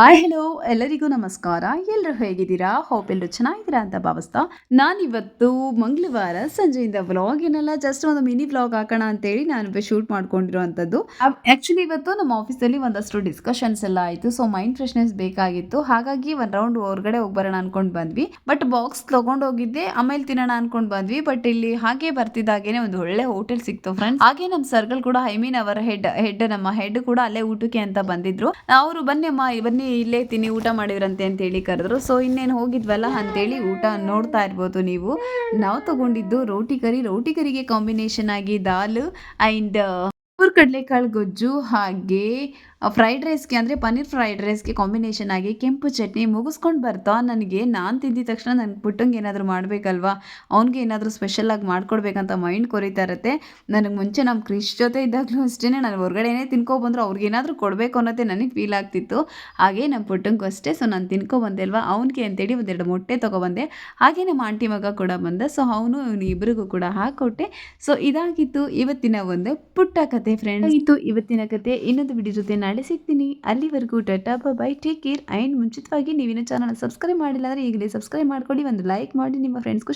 Hi hello ಎಲ್ಲರಿಗೂ ನಮಸ್ಕಾರ. ಎಲ್ಲರೂ ಹೇಗಿದ್ದೀರಾ? ಹೋಪ್ ಎಲ್ಲರೂ ಚೆನ್ನಾಗಿದ್ದೀರಾ ಅಂತ ಭಾವಿಸ್ತಾ ನಾನಿವತ್ತು ಮಂಗಳವಾರ ಸಂಜೆಯಿಂದ ವ್ಲಾಗ್ ಏನಲ್ಲ ಜಸ್ಟ್ ಒಂದು ಮಿನಿ ವ್ಲಾಗ್ ಹಾಕೋಣ ಅಂತೇಳಿ ನಾನು ಶೂಟ್ ಮಾಡ್ಕೊಂಡಿರುವಂಥದ್ದು. ಆ್ಯಕ್ಚುಲಿ ಇವತ್ತು ನಮ್ಮ ಆಫೀಸಲ್ಲಿ ಒಂದಷ್ಟು ಡಿಸ್ಕಷನ್ಸ್ ಎಲ್ಲ ಆಯಿತು ಸೊ ಮೈಂಡ್ ಫ್ರೆಶ್ನೆಸ್ ಬೇಕಾಗಿತ್ತು. ಹಾಗಾಗಿ ಒಂದು ರೌಂಡ್ ಹೊರಗಡೆ ಹೋಗಿ ಅನ್ಕೊಂಡು ಬಂದ್ವಿ. ಬಟ್ ಬಾಕ್ಸ್ ತೊಗೊಂಡು ಹೋಗಿದ್ದೆ, ಆಮೇಲೆ ತಿನ್ನೋಣ ಅನ್ಕೊಂಡ್ ಬಂದ್ವಿ. ಬಟ್ ಇಲ್ಲಿ ಹಾಗೆ ಬರ್ತಿದ್ದಾಗೇನೆ ಒಂದು ಒಳ್ಳೆ ಹೋಟೆಲ್ ಸಿಕ್ತು ಫ್ರೆಂಡ್ಸ್ ಹಾಗೆ ನಮ್ಮ ಸರ್ಕಲ್ ಕೂಡ ಐ ಮೀನ್ ಅವರ ಹೆಡ್ ಹೆಡ್ ನಮ್ಮ ಹೆಡ್ ಕೂಡ ಅಲ್ಲೇ ಊಟಕ್ಕೆ ಅಂತ ಬಂದಿದ್ರು. ಅವರು ಬನ್ನಿ ಅಮ್ಮ, ಬನ್ನಿ ಇಲ್ಲೇ ತಿನ್ನಿ, ಊಟ ಮಾಡಿದ್ರಂತೆ ಅಂತೇಳಿ ಕರೆದ್ರು. ಸೊ ಇನ್ನೇನು ಹೋಗಿದ್ವಲ್ಲ ಅಂತೇಳಿ ಊಟ ನೋಡ್ತಾ ಇರ್ಬೋದು ನೀವು. ನಾವು ತಗೊಂಡಿದ್ದು ರೋಟಿ ಕರಿ. ರೋಟಿ ಕರಿಗೆ ಕಾಂಬಿನೇಷನ್ ಆಗಿ ದಾಲ್ ಆ್ಯಂಡ್ ಮೂರು ಕಡಲೆಕಾಳು ಗೊಜ್ಜು ಹಾಗೆ ಫ್ರೈಡ್ ರೈಸ್ಗೆ ಅಂದರೆ ಪನ್ನೀರ್ ಫ್ರೈಡ್ ರೈಸ್ಗೆ ಕಾಂಬಿನೇಷನ್ ಆಗಿ ಕೆಂಪು ಚಟ್ನಿ ಮುಗಿಸ್ಕೊಂಡು ಬರ್ತಾ ನನಗೆ. ನಾನು ತಿಂದಿದ ತಕ್ಷಣ ನನ್ನ ಪುಟ್ಟಂಗೆ ಏನಾದರೂ ಮಾಡಬೇಕಲ್ವಾ? ಅವ್ನಿಗೆ ಏನಾದರೂ ಸ್ಪೆಷಲಾಗಿ ಮಾಡ್ಕೊಡ್ಬೇಕಂತ ಮೈಂಡ್ ಕೊರಿತಾ ಇರುತ್ತೆ. ನನಗೆ ಮುಂಚೆ ನಮ್ಮ ಕ್ರಿಶ್ ಜೊತೆ ಇದ್ದಾಗಲೂ ಅಷ್ಟೇ ನಾನು ಹೊರಗಡೆನೇ ತಿನ್ಕೊಬಂದ್ರು ಅವ್ರಿಗೆ ಏನಾದರೂ ಕೊಡಬೇಕು ಅನ್ನೋದೇ ನನಗೆ ಫೀಲ್ ಆಗ್ತಿತ್ತು. ಹಾಗೆ ನಮ್ಮ ಪುಟ್ಟಂಗೂ ಅಷ್ಟೇ ಸೊ ನಾನು ತಿನ್ಕೊಬಂದೆ ಅಲ್ವಾ? ಅವ್ನಿಗೆ ಅಂತೇಳಿ ಒಂದೆರಡು ಮೊಟ್ಟೆ ತೊಗೊಬಂದೆ. ಹಾಗೆ ನಮ್ಮ ಆಂಟಿ ಮಗ ಕೂಡ ಬಂದೆ ಸೊ ಅವನು ಇಬ್ಬರಿಗೂ ಕೂಡ ಹಾಕೊಟ್ಟೆ. ಸೊ ಇದಾಗಿತ್ತು ಇವತ್ತಿನ ಒಂದು ಪುಟ್ಟ ಕತೆ ಫ್ರೆಂಡ್ಸ್ ಇತ್ತು ಇವತ್ತಿನ ಕತೆ ಇನ್ನೊಂದು ವಿಡಿಯೋ ಜೊತೆ ನಾಳೆ ಸಿಗ್ತೀನಿ. ಅಲ್ಲಿವರೆಗೂ tata, bye take care and ಮುಂಚಿತವಾಗಿ ನೀವಿನ ಚಾನಲ್ ಸಬ್ಸ್ಕ್ರೈಬ್ ಮಾಡಿಲ್ಲ ಅಂದರೆ ಈಗಲೇ ಸಬ್ಸ್ಕ್ರೈಬ್ ಮಾಡ್ಕೊಳ್ಳಿ. ಒಂದು ಲೈಕ್ ಮಾಡಿ ನಿಮ್ಮ ಫ್ರೆಂಡ್ಸ್ಗೂ